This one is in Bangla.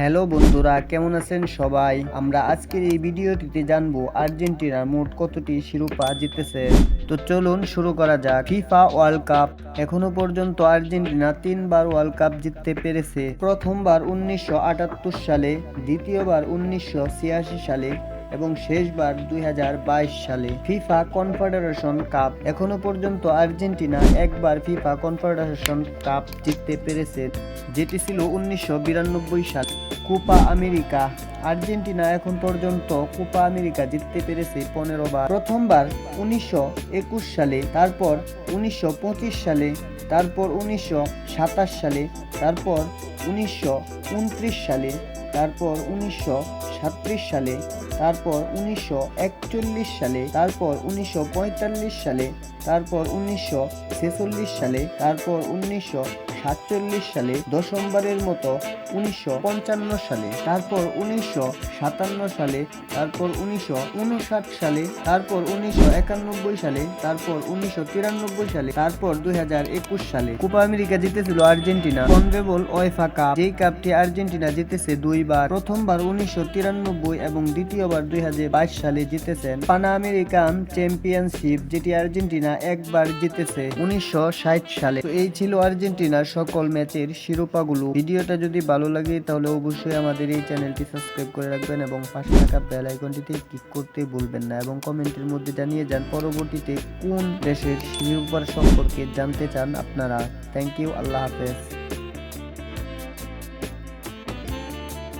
হ্যালো বন্ধুরা, কেমন আছেন সবাই? আমরা আজকের এই ভিডিওটিতে জানব আর্জেন্টিনার মোট কতটি শিরোপা জিতেছে। তো চলুন শুরু করা যাক। FIFA World Cup. এখনও পর্যন্ত আর্জেন্টিনা তিনবার ওয়ার্ল্ড কাপ জিততে পেরেছে। প্রথমবার উনিশশো আটাত্তর সালে, দ্বিতীয়বার উনিশশো ছিয়াশি সালে এবং শেষবার দুই হাজার বাইশ সালে ফিফা কনফেডারেশন কাপ। এখনও পর্যন্ত আর্জেন্টিনা একবার ফিফা কনফেডারেশন কাপ জিততে পেরেছে, যেটি ছিল উনিশশো সাল। কোপা আমেরিকা, আর্জেন্টিনা এখন পর্যন্ত কোপা আমেরিকা জিততে পেরেছে পনেরো বার প্রথমবার উনিশশো একুশ সালে, তারপর উনিশশো পঁচিশ সালে, তারপর উনিশশো সাতাশ সালে, তারপর উনিশশো উনত্রিশ সালে তারপর উনিশশো সালে তারপর উনিশশো একচল্লিশ সালে তারপর উনিশশো পঁয়তাল্লিশ সালে তারপর উনিশশো ছেচল্লিশ সালে, তারপর উনিশশো সাতচল্লিশ সালে, দশমবারের মতো উনিশশো পঞ্চান্ন সালে, তারপর উনিশশো সাতান্ন সালে, তারপর উনিশশো উনষাট সালে, তারপর উনিশশো একানব্বই সালে, তারপর উনিশশো তিরানব্বই সালে, তারপর দুই হাজার একুশ সালে। কোপা আমেরিকা জিতেছিল আর্জেন্টিনা। কনভেবল ওয়েফা কাপ, যেই কাপটি আর্জেন্টিনা জিতেছে দুইবার, প্রথমবার উনিশশো তিরানব্বই এবং দ্বিতীয়বার দুই হাজার বাইশ সালে জিতেছেন পানা আমেরিকান চ্যাম্পিয়নশিপ, যেটি আর্জেন্টিনা একবার জিতেছে উনিশশো সালে। তো এই ছিল আর্জেন্টিনার সকল ম্যাচের শিরোপাগুলো। ভিডিওটা যদি ভালো লাগে, তাহলে অবশ্যই আমাদের এই চ্যানেলটি সাবস্ক্রাইব করে রাখবেন এবং পাশে থাকা বেল আইকনটিতে ক্লিক করতে ভুলবেন না এবং কমেন্টের মধ্যে জানিয়ে যান, পরবর্তীতে কোন দেশের শিরোপার সম্পর্কে জানতে চান আপনারা। থ্যাংক ইউ আল্লাহ হাফেজ।